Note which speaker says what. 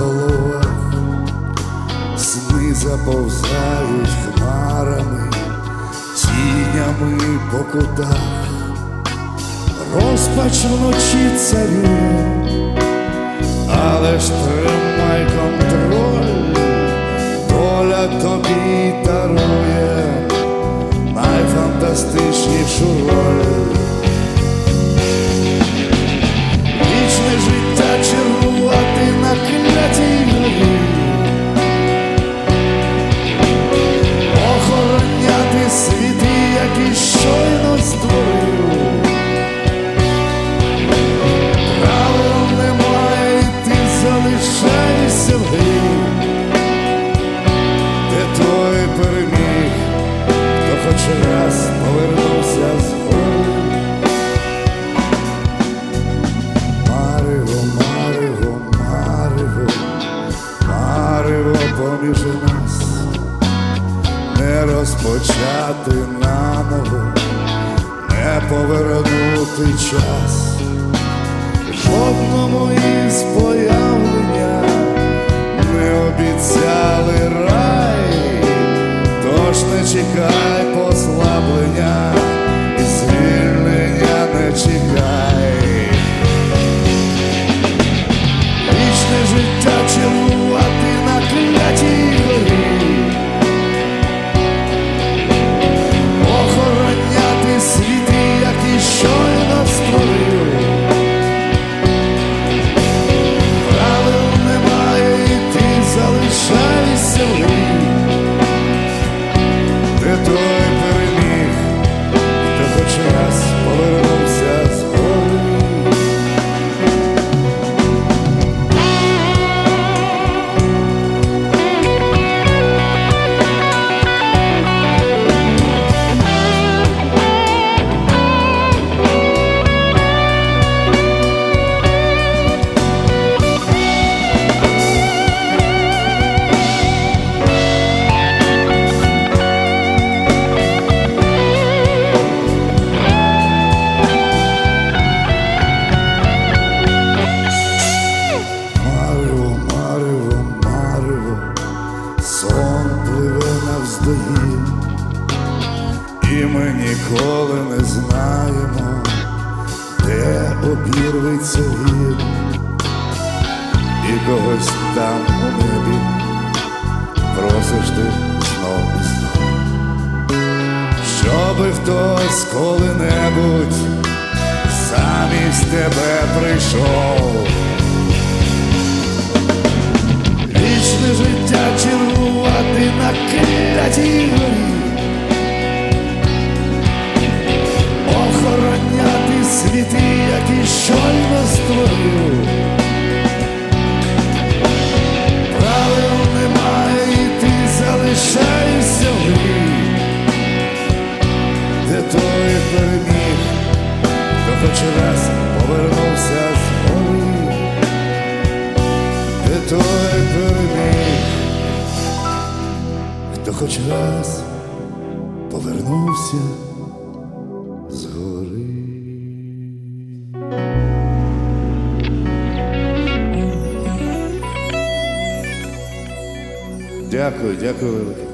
Speaker 1: головах, сни заповзають хмарами, тінями по кутах, розпач вночі царює, але ж тримай контроль, доля тобі дарує найфантастичнішу роль. Розпочати наново, не повернути час, жодному ніколи не знаємо, де обірветься він, і когось там у небі просиш ти знов і щоби хтось коли-небудь замість тебе прийшов. Щойно створив. Правил немає, і ти залишаєшся в грі, де той переміг, хто хоч раз повернувся з гори де той переміг, хто хоч раз повернувся Дякую, дякую велике.